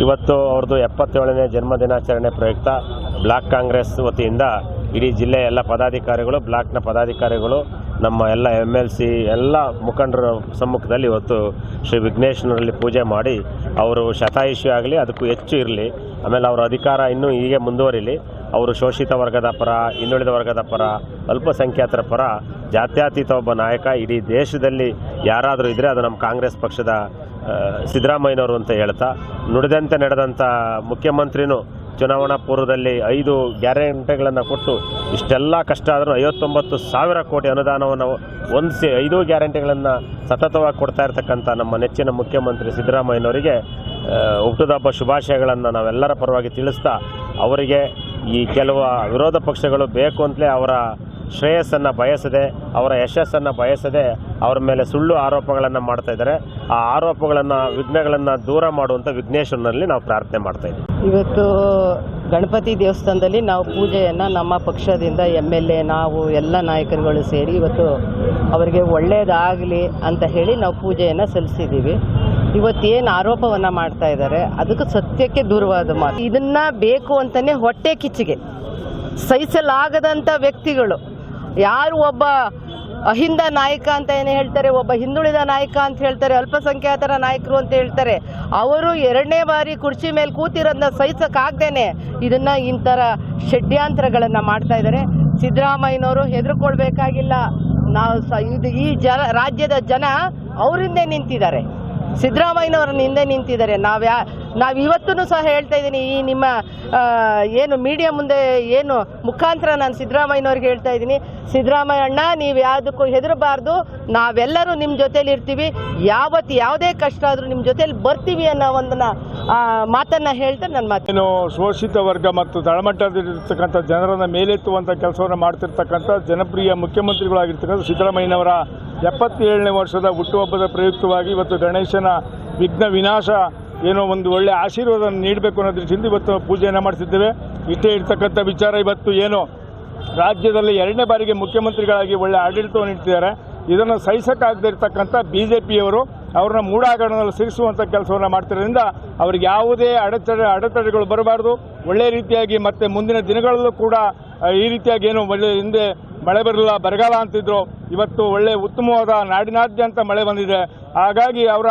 ಇವತ್ತು ಅವ್ರದ್ದು ಎಪ್ಪತ್ತೇಳನೇ ಜನ್ಮ ದಿನಾಚರಣೆ ಪ್ರಯುಕ್ತ ಬ್ಲಾಕ್ ಕಾಂಗ್ರೆಸ್ ವತಿಯಿಂದ ಇಡೀ ಜಿಲ್ಲೆಯ ಎಲ್ಲ ಪದಾಧಿಕಾರಿಗಳು, ಬ್ಲಾಕ್ನ ಪದಾಧಿಕಾರಿಗಳು, ನಮ್ಮ ಎಲ್ಲ ಎಂ ಎಲ್ ಸಿ ಎಲ್ಲ ಮುಖಂಡರ ಸಮ್ಮುಖದಲ್ಲಿ ಇವತ್ತು ಶ್ರೀ ವಿಘ್ನೇಶ್ವರಲ್ಲಿ ಪೂಜೆ ಮಾಡಿ ಅವರು ಶತಾಯುಷಿ ಆಗಲಿ, ಅದಕ್ಕೂ ಹೆಚ್ಚು ಇರಲಿ. ಆಮೇಲೆ ಅವರ ಅಧಿಕಾರ ಇನ್ನೂ ಹೀಗೆ ಮುಂದುವರಿಲಿ. ಅವರು ಶೋಷಿತ ವರ್ಗದ ಪರ, ಹಿಂದುಳಿದ ವರ್ಗದ ಪರ, ಅಲ್ಪಸಂಖ್ಯಾತರ ಪರ, ಜಾತ್ಯತೀತ ಒಬ್ಬ ನಾಯಕ ಇಡೀ ದೇಶದಲ್ಲಿ ಯಾರಾದರೂ ಇದ್ದರೆ ಅದು ನಮ್ಮ ಕಾಂಗ್ರೆಸ್ ಪಕ್ಷದ ಸಿದ್ದರಾಮಯ್ಯನವರು ಅಂತ ಹೇಳ್ತಾ ನುಡಿದಂತೆ ನಡೆದಂಥ ಮುಖ್ಯಮಂತ್ರಿನೂ ಚುನಾವಣಾ ಪೂರ್ವದಲ್ಲಿ ಐದು ಗ್ಯಾರಂಟಿಗಳನ್ನು ಕೊಟ್ಟು ಇಷ್ಟೆಲ್ಲ ಕಷ್ಟ ಆದರೂ ಐವತ್ತೊಂಬತ್ತು ಸಾವಿರ ಕೋಟಿ ಅನುದಾನವನ್ನು ಹೊಂದಿಸಿ ಐದು ಗ್ಯಾರಂಟಿಗಳನ್ನು ಸತತವಾಗಿ ಕೊಡ್ತಾ ಇರ್ತಕ್ಕಂಥ ನಮ್ಮ ನೆಚ್ಚಿನ ಮುಖ್ಯಮಂತ್ರಿ ಸಿದ್ದರಾಮಯ್ಯನವರಿಗೆ ಆ, ಹುಟ್ಟುಹಬ್ಬ ಶುಭಾಶಯಗಳನ್ನು ನಾವೆಲ್ಲರ ಪರವಾಗಿ ತಿಳಿಸ್ತಾ ಅವರಿಗೆ ಈ ಕೆಲವು ವಿರೋಧ ಪಕ್ಷಗಳು ಬೇಕು ಅಂತಲೇ ಅವರ ಶ್ರೇಯಸ್ಸನ್ನು ಬಯಸದೆ, ಅವರ ಯಶಸ್ಸನ್ನು ಬಯಸದೆ ಅವರ ಮೇಲೆ ಸುಳ್ಳು ಆರೋಪಗಳನ್ನು ಮಾಡ್ತಾ ಇದ್ದಾರೆ. ಆ ಆರೋಪಗಳನ್ನು, ವಿಘ್ನಗಳನ್ನು ದೂರ ಮಾಡುವಂಥ ವಿಘ್ನೇಶ್ವರನಲ್ಲಿ ನಾವು ಪ್ರಾರ್ಥನೆ ಮಾಡ್ತಾ ಇದ್ದೀವಿ. ಇವತ್ತು ಗಣಪತಿ ದೇವಸ್ಥಾನದಲ್ಲಿ ನಾವು ಪೂಜೆಯನ್ನು ನಮ್ಮ ಪಕ್ಷದಿಂದ ಎಂ ಎಲ್ ಎ, ನಾವು ಎಲ್ಲ ನಾಯಕರುಗಳು ಸೇರಿ ಇವತ್ತು ಅವರಿಗೆ ಒಳ್ಳೆಯದಾಗಲಿ ಅಂತ ಹೇಳಿ ನಾವು ಪೂಜೆಯನ್ನು ಸಲ್ಲಿಸಿದ್ದೀವಿ. ಇವತ್ತೇನು ಆರೋಪವನ್ನು ಮಾಡ್ತಾ ಇದ್ದಾರೆ, ಅದಕ್ಕೆ ಸತ್ಯಕ್ಕೆ ದೂರವಾದ ಮಾತು. ಇದನ್ನು ಬೇಕು ಅಂತಲೇ ಹೊಟ್ಟೆ ಕಿಚ್ಚಿಗೆ. ಸಹಿಸಲಾಗದಂಥ ವ್ಯಕ್ತಿಗಳು ಯಾರು ಒಬ್ಬ ಅಹಿಂದ ನಾಯಕ ಅಂತ ಏನು ಹೇಳ್ತಾರೆ, ಒಬ್ಬ ಹಿಂದುಳಿದ ನಾಯಕ ಅಂತ ಹೇಳ್ತಾರೆ, ಅಲ್ಪಸಂಖ್ಯಾತರ ನಾಯಕರು ಅಂತ ಹೇಳ್ತಾರೆ, ಅವರು ಎರಡನೇ ಬಾರಿ ಕುರ್ಚಿ ಮೇಲೆ ಕೂತಿರೋದನ್ನ ಸಹಿಸೋಕ್ಕಾಗ್ದೇನೆ ಇದನ್ನ ಇಂಥರ ಷಡ್ಯಾಂತರಗಳನ್ನು ಮಾಡ್ತಾ ಇದ್ದಾರೆ. ಸಿದ್ದರಾಮಯ್ಯನವರು ಹೆದರ್ಕೊಳ್ಬೇಕಾಗಿಲ್ಲ. ನಾವು ಇದು ಈ ಜನ, ರಾಜ್ಯದ ಜನ ಅವರಿಂದೇ ನಿಂತಿದ್ದಾರೆ. ಸಿದ್ದರಾಮಯ್ಯನವರ ಹಿಂದೆ ನಿಂತಿದ್ದಾರೆ. ನಾವು ಯಾ ನಾವು ಇವತ್ತೂ ಸಹ ಹೇಳ್ತಾ ಇದ್ದೀನಿ, ಈ ನಿಮ್ಮ ಏನು ಮೀಡಿಯಾ ಮುಂದೆ ಏನು ಮುಖಾಂತರ ನಾನು ಸಿದ್ದರಾಮಯ್ಯನವ್ರಿಗೆ ಹೇಳ್ತಾ ಇದ್ದೀನಿ ಸಿದ್ದರಾಮಯ್ಯ ಅಣ್ಣ ನೀವು ಯಾವುದಕ್ಕೂ ಹೆದರಬಾರ್ದು, ನಾವೆಲ್ಲರೂ ನಿಮ್ಮ ಜೊತೇಲಿ ಇರ್ತೀವಿ ಯಾವತ್ತು ಯಾವುದೇ ಕಷ್ಟ ಆದರೂ ನಿಮ್ಮ ಜೊತೇಲಿ ಬರ್ತೀವಿ ಅನ್ನೋ ಒಂದನ್ನು ಮಾತನ್ನ ಹೇಳ್ತಾ ನನ್ನ ಮಾತು. ಶೋಷಿತ ವರ್ಗ ಮತ್ತು ತಳಮಟ್ಟದಲ್ಲಿರ್ತಕ್ಕಂಥ ಜನರನ್ನ ಮೇಲೆತ್ತುವಂಥ ಕೆಲಸವನ್ನು ಮಾಡ್ತಿರ್ತಕ್ಕಂಥ ಜನಪ್ರಿಯ ಮುಖ್ಯಮಂತ್ರಿಗಳಾಗಿರ್ತಕ್ಕಂಥ ಸಿದ್ದರಾಮಯ್ಯನವರ ಎಪ್ಪತ್ತೇಳನೇ ವರ್ಷದ ಹುಟ್ಟುಹಬ್ಬದ ಪ್ರಯುಕ್ತವಾಗಿ ಇವತ್ತು ಗಣೇಶನ ವಿಘ್ನ ವಿನಾಶ ಏನೋ ಒಂದು ಒಳ್ಳೆ ಆಶೀರ್ವಾದ ನೀಡಬೇಕು ಅನ್ನೋ ದೃಷ್ಟಿಯಿಂದ ಇವತ್ತು ಪೂಜೆಯನ್ನು ಮಾಡಿಸಿದ್ದೇವೆ. ಇಷ್ಟೇ ಇರ್ತಕ್ಕಂಥ ವಿಚಾರ ಇವತ್ತು ಏನು? ರಾಜ್ಯದಲ್ಲಿ ಎರಡನೇ ಬಾರಿಗೆ ಮುಖ್ಯಮಂತ್ರಿಗಳಾಗಿ ಒಳ್ಳೆ ಆಡಳಿತವನ್ನು ನೀಡ್ತಿದ್ದಾರೆ. ಇದನ್ನು ಸಹಿಸಕ್ಕಾಗದೇ ಇರತಕ್ಕಂಥ ಬಿ ಜೆ ಪಿಯವರು ಅವ್ರನ್ನ ಮೂಡಾಗರಣದಲ್ಲಿ ಸಿಗಿಸುವಂಥ ಕೆಲಸವನ್ನು ಮಾಡ್ತಿರೋದ್ರಿಂದ ಅವ್ರಿಗೆ ಯಾವುದೇ ಅಡೆತಡೆ ಅಡೆತಡೆಗಳು ಬರಬಾರ್ದು. ಒಳ್ಳೆ ರೀತಿಯಾಗಿ ಮತ್ತೆ ಮುಂದಿನ ದಿನಗಳಲ್ಲೂ ಕೂಡ ಈ ರೀತಿಯಾಗಿ ಏನು ಒಳ್ಳೆ ಹಿಂದೆ ಮಳೆ ಬರಲ್ಲ, ಬರಗಾಲ ಅಂತಿದ್ರು. ಇವತ್ತು ಒಳ್ಳೆ ಉತ್ತಮವಾದ ನಾಡಿನಾದ್ಯಂತ ಮಳೆ ಬಂದಿದೆ. ಹಾಗಾಗಿ ಅವರ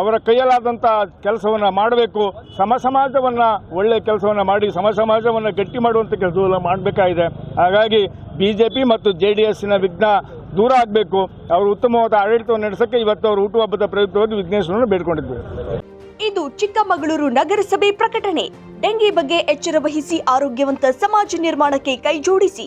ಅವರ ಕೈಯಲ್ಲಾದಂಥ ಕೆಲಸವನ್ನು ಮಾಡಬೇಕು. ಸಮ ಸಮಾಜವನ್ನು ಒಳ್ಳೆಯ ಕೆಲಸವನ್ನು ಮಾಡಿ ಸಮ ಸಮಾಜವನ್ನು ಗಟ್ಟಿ ಮಾಡುವಂಥ ಕೆಲಸವನ್ನು ಮಾಡಬೇಕಾಗಿದೆ. ಹಾಗಾಗಿ ಬಿ ಜೆ ಪಿ ಮತ್ತು ಜೆ ಡಿ ಎಸ್ಸಿನ ವಿಘ್ನ ದೂರ ಆಗಬೇಕು. ಅವರು ಉತ್ತಮವಾದ ಆಡಳಿತವನ್ನು ನಡೆಸೋಕ್ಕೆ ಇವತ್ತು ಅವರು ಹುಟ್ಟುಹಬ್ಬದ ಪ್ರಯುಕ್ತವಾಗಿ ವಿಘ್ನೇಶ್ವರನ್ನು ಬೇಡಿಕೊಂಡಿದ್ದೇವೆ ಇದು ಚಿಕ್ಕಮಗಳೂರು ನಗರಸಭೆ ಪ್ರಕಟಣೆ. ಡೆಂಗಿ ಬಗ್ಗೆ ಎಚ್ಚರ ವಹಿಸಿ ಆರೋಗ್ಯವಂತ ಸಮಾಜ ನಿರ್ಮಾಣಕ್ಕೆ ಕೈಜೋಡಿಸಿ.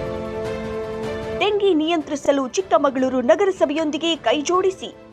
ನಿಯಂತ್ರಿಸಲು ಚಿಕ್ಕಮಗಳೂರು ನಗರಸಭೆಯೊಂದಿಗೆ ಕೈಜೋಡಿಸಿ.